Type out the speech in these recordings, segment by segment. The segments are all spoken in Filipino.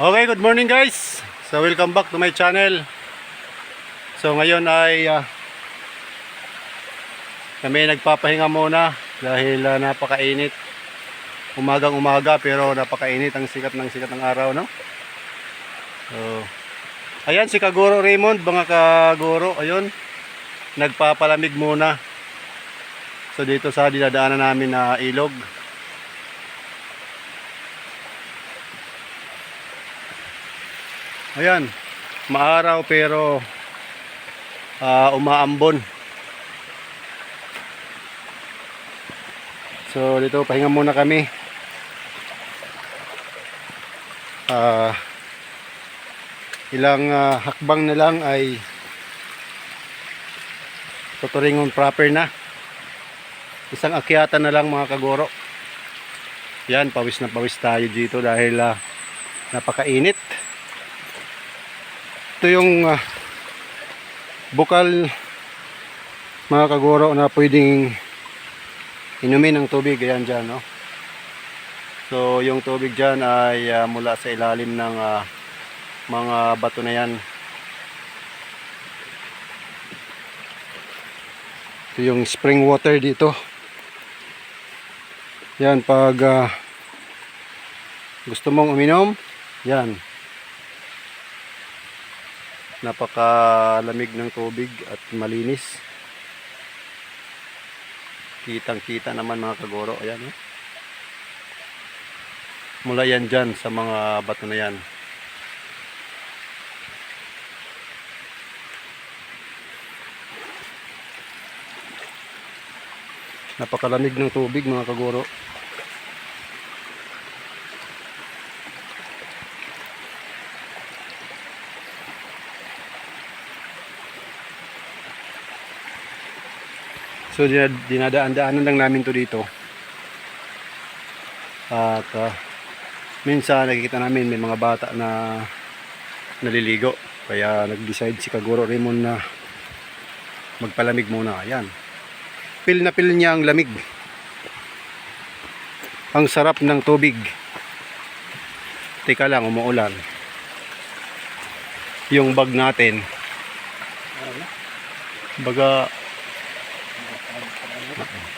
Okay, good morning guys. So welcome back to my channel. So ngayon ay ah, kami nagpapahinga muna dahil ah, napakainit. Umagang umaga pero napakainit ang sikat ng sikat ng araw, no? So, ayan si Kaguro Raymond, mga Kaguro, ayun. Nagpapalamig muna. So dito sa dinadaanan namin na ilog. Ayan, maaraw pero ah, umaambon. So dito pahinga muna kami. Ah, ilang ah, hakbang na lang ay tuturingon proper na. Isang akyatan na lang mga kagoro. Yan, pawis na pawis tayo dito dahil ah, napakainit ito yung ah, bukal mga kaguro na pwedeng inumin ng tubig. Ayan dyan no? So yung tubig dyan ay ah, mula sa ilalim ng ah, mga bato na yan. Ito yung spring water dito. Yan pag ah, gusto mong uminom yan napakalamig ng tubig at malinis. Kitang kita naman mga kagoro. Ayan oh. mula yan dyan sa mga bato na yan. Napakalamig ng tubig mga kagoro So dinad- dinadaan-daanan lang namin to dito. At ah, minsan nakikita namin may mga bata na naliligo. Kaya nag-decide si Kaguro Raymond na magpalamig muna. Ayan. Pil na pil niya ang lamig. Ang sarap ng tubig. Teka lang, umuulan. Yung bag natin. Baga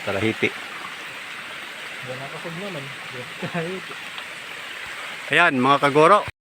Talahiti. Ayan, mga kagoro.